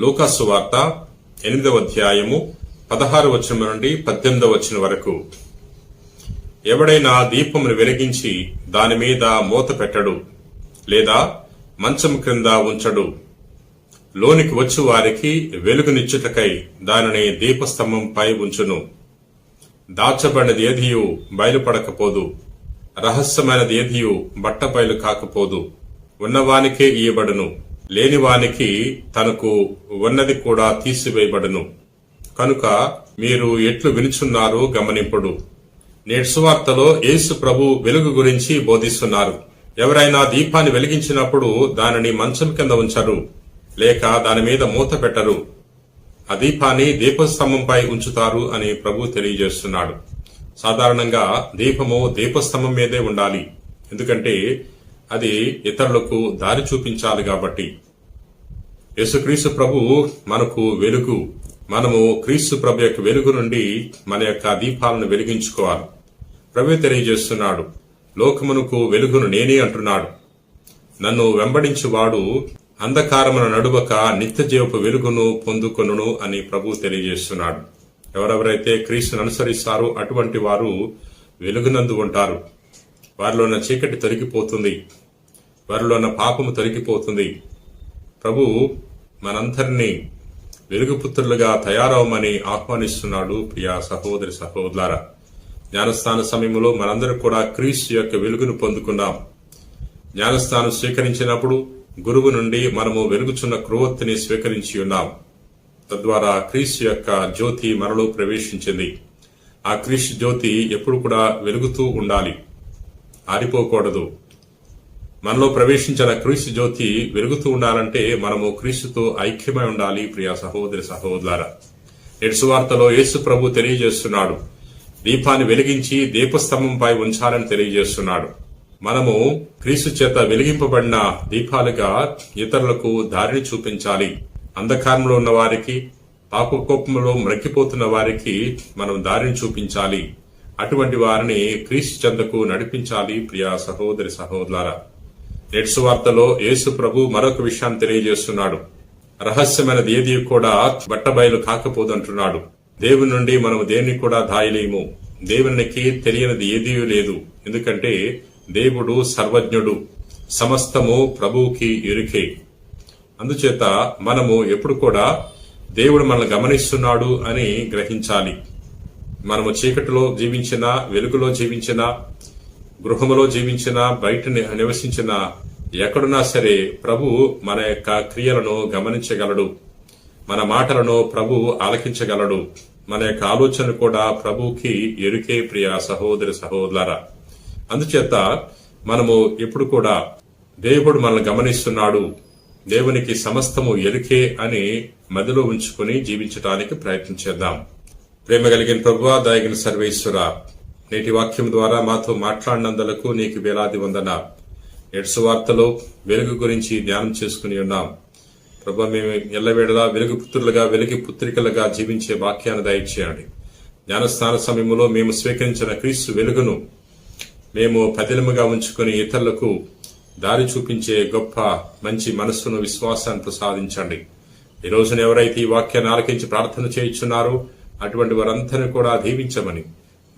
లూకాసు వార్త ఎనిమిదవ అధ్యాయము పదహారు వచనం నుండి పద్దెనిమిదవ వచనం వరకు. ఎవడైనా దీపమును వెలిగించి దాని మీద మూత పెట్టడు లేదా మంచం క్రింద ఉంచడు. లోనికి వచ్చు వారికి వెలుగునిచ్చుటకై దానిని దీపస్తంభంపై ఉంచును. దాచబడినది ఏదియు బయలుపడకపోదు రహస్యమైనది ఏదియు బట్టబయలు కాకపోదు ఉన్నవానికే ఇయ్యబడును. లేనివానికి తనకు ఉన్నది కూడా తీసివేయబడును. కనుక మీరు ఎట్లు వినుచున్నారో గమనింపుడు. నేటి సువార్తలో యేసు ప్రభు వెలుగు గురించి బోధిస్తున్నారు. ఎవరైనా దీపాన్ని వెలిగించినప్పుడు దానిని మంచం కింద ఉంచరు లేక దాని మీద మూత పెట్టరు. ఆ దీపాన్ని దీపస్తంభంపై ఉంచుతారు అని ప్రభు తెలియజేస్తున్నాడు. సాధారణంగా దీపము దీపస్తంభం మీదే ఉండాలి. ఎందుకంటే అది ఇతరులకు దారి చూపించాలి కాబట్టి. యేసుక్రీస్తు ప్రభు మనకు వెలుగు. మనము క్రీస్తు ప్రభు యొక్క వెలుగు నుండి మన యొక్క దీపాలను వెలిగించుకోవాలి. ప్రభు తెలియజేస్తున్నాడు లోకమునకు వెలుగును నేనే అంటున్నాడు. నన్ను వెంబడించువాడు అంధకారమున నడువక నిత్య జీవపు వెలుగును పొందుకొనును అని ప్రభు తెలియజేస్తున్నాడు. ఎవరెవరైతే క్రీస్తును అనుసరిస్తారో అటువంటి వారు వెలుగునందు ఉంటారు. వారిలో ఉన్న చీకటి తొలగిపోతుంది. వారిలో ఉన్న పాపము తొలగిపోతుంది. ప్రభు మనందరినీ వెలుగుపుత్రులుగా తయారవమని ఆహ్వానిస్తున్నాడు ప్రియా సహోదరి సహోదర జ్ఞానస్థాన సమయంలో మనందరం కూడా క్రీస్తు యొక్క వెలుగును పొందుకున్నాం జ్ఞానస్థానం స్వీకరించినప్పుడు గురువు నుండి మనము వెలుగుచున్న క్రోవత్తిని స్వీకరించి ఉన్నాం. తద్వారా క్రీస్తు యొక్క జ్యోతి మనలో ప్రవేశించింది. ఆ క్రీస్తు జ్యోతి ఎప్పుడు కూడా వెలుగుతూ ఉండాలి. ఆరిపోకూడదు. మనలో ప్రవేశించిన క్రీస్తు జ్యోతి వెలుగుతూ ఉండాలంటే మనము క్రీస్తుతో ఐక్యమై ఉండాలి ప్రియా సహోదరి సహోదర నేటి సువార్తలో యేసు ప్రభు తెలియజేస్తున్నాడు. దీపాన్ని వెలిగించి దీపస్తంభంపై ఉంచాలని తెలియజేస్తున్నాడు. మనము క్రీస్తు చేత వెలిగింపబడిన దీపాలుగా ఇతరులకు దారిని చూపించాలి. అంధకారంలో ఉన్న వారికి పాపకోపంలో మ్రక్కిపోతున్న వారికి మనం దారిని చూపించాలి. అటువంటి వారిని క్రీస్తు చెందకు నడిపించాలి ప్రియా సహోదరి సహోదర నెట్స్ వార్తలో యేసు ప్రభు మరొక విషయాన్ని తెలియజేస్తున్నాడు. రహస్యమైనది ఏది కూడా బట్టబయలు కాకపోదంటున్నాడు. దేవుని నుండి మనం దేన్ని కూడా దాయలేము. దేవునికి తెలియనిది ఏదీ లేదు. ఎందుకంటే దేవుడు సర్వజ్ఞుడు. సమస్తము ప్రభువుకి ఎరుకే అందుచేత మనము ఎప్పుడు కూడా దేవుడు మనల్ని గమనిస్తున్నాడు అని గ్రహించాలి. మనము చీకటిలో జీవించిన వెలుగులో జీవించిన గృహములో జీవించిన బయట నివసించిన ఎక్కడున్నా సరే ప్రభు మన యొక్క క్రియలను గమనించగలడు. మన మాటలను ప్రభు ఆలకించగలడు. మన యొక్క ఆలోచన కూడా ప్రభుకి ఎరుకే ప్రియ సహోదరి సహోదర అందుచేత మనము ఎప్పుడు కూడా దేవుడు మనల్ని గమనిస్తున్నాడు. దేవునికి సమస్తము ఎరుకే అని మదిలో ఉంచుకుని జీవించడానికి ప్రయత్నం చేద్దాం. ప్రేమ కలిగిన ప్రభు దాగిన సర్వేశ్వర నేటి వాక్యం ద్వారా మాతో మాట్లాడినందులకు నీకు వేలాది వందన ఎడ్సు వార్తలో వెలుగు గురించి ధ్యానం చేసుకుని ఉన్నాం. ప్రభు మేము ఎల్లవేళలా వెలుగు పుత్రులుగా వెలుగు పుత్రికలుగా జీవించే వాక్యాన్ని దయచేయండి. జ్ఞానస్థాన సమయంలో మేము స్వీకరించిన క్రీస్తు వెలుగును మేము పదిలముగా ఉంచుకుని ఇతరులకు దారి చూపించే గొప్ప మంచి మనస్సును విశ్వాసాన్ని ప్రసాదించండి. ఈ రోజున ఎవరైతే ఈ వాక్యాన్ని ఆలకించి ప్రార్థన చేయించున్నారో అటువంటి వారందరినీ కూడా దీవించమని